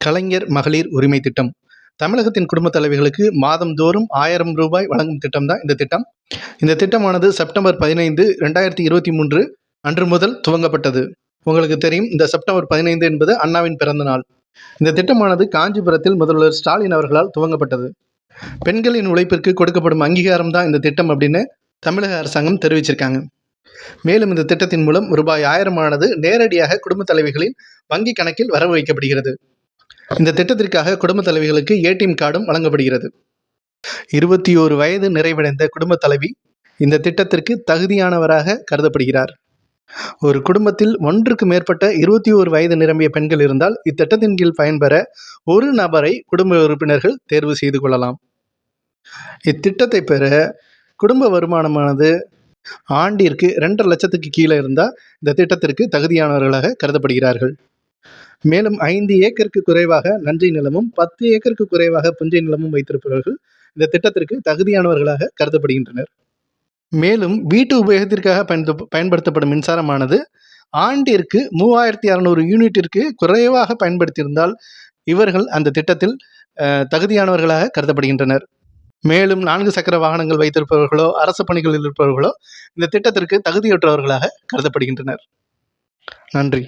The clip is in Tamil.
கலைஞர் மகளிர் உரிமை திட்டம். தமிழகத்தின் குடும்பத் தலைவிகளுக்கு மாதந்தோறும் ஆயிரம் ரூபாய் வழங்கும் திட்டம் தான் இந்த திட்டம். இந்த திட்டமானது செப்டம்பர் பதினைந்து ரெண்டாயிரத்தி இருபத்தி மூன்று அன்று முதல் துவங்கப்பட்டது. உங்களுக்கு தெரியும் இந்த செப்டம்பர் பதினைந்து என்பது அண்ணாவின் பிறந்த நாள். இந்த திட்டமானது காஞ்சிபுரத்தில் முதல்வர் ஸ்டாலின் அவர்களால் துவங்கப்பட்டது. பெண்களின் உழைப்பிற்கு கொடுக்கப்படும் அங்கீகாரம் தான் இந்த திட்டம் அப்படின்னு தமிழக அரசாங்கம் தெரிவிச்சிருக்காங்க. மேலும் இந்த திட்டத்தின் மூலம் ரூபாய் ஆயிரமானது நேரடியாக குடும்பத் தலைவிகளின் வங்கி கணக்கில் வரவு வைக்கப்படுகிறது இந்த திட்டத்திற்காக குடும்பத் தலைவிகளுக்கு ஏடிஎம் கார்டும் வழங்கப்படுகிறது. இருபத்தி ஓரு வயது நிறைவடைந்த குடும்பத் தலைவி இந்த திட்டத்திற்கு தகுதியானவராக கருதப்படுகிறார். ஒரு குடும்பத்தில் ஒன்றுக்கு மேற்பட்ட இருபத்தி ஓரு வயது நிரம்பிய பெண்கள் இருந்தால் இத்திட்டத்தின் கீழ் பயன்பெற ஒரு நபரை குடும்ப உறுப்பினர்கள் தேர்வு செய்து கொள்ளலாம். இத்திட்டத்தை பெற குடும்ப வருமானமானது ஆண்டிற்கு ரெண்டரை லட்சத்துக்கு கீழே இருந்தால் இந்த திட்டத்திற்கு தகுதியானவர்களாக கருதப்படுகிறார்கள். மேலும் ஐந்து ஏக்கருக்கு குறைவாக நஞ்சை நிலமும் பத்து ஏக்கருக்கு குறைவாக புஞ்சை நிலமும் வைத்திருப்பவர்கள் இந்த திட்டத்திற்கு தகுதியானவர்களாக கருதப்படுகின்றனர். மேலும் வீட்டு உபயோகத்திற்காக பயன்ப பயன்படுத்தப்படும் மின்சாரமானது ஆண்டிற்கு மூவாயிரத்தி அறநூறு யூனிட்டிற்கு குறைவாக பயன்படுத்தியிருந்தால் இவர்கள் அந்த திட்டத்தில் தகுதியானவர்களாக கருதப்படுகின்றனர். மேலும் நான்கு சக்கர வாகனங்கள் வைத்திருப்பவர்களோ அரசு பணிகளில் இருப்பவர்களோ இந்த திட்டத்திற்கு தகுதியற்றவர்களாக கருதப்படுகின்றனர். நன்றி.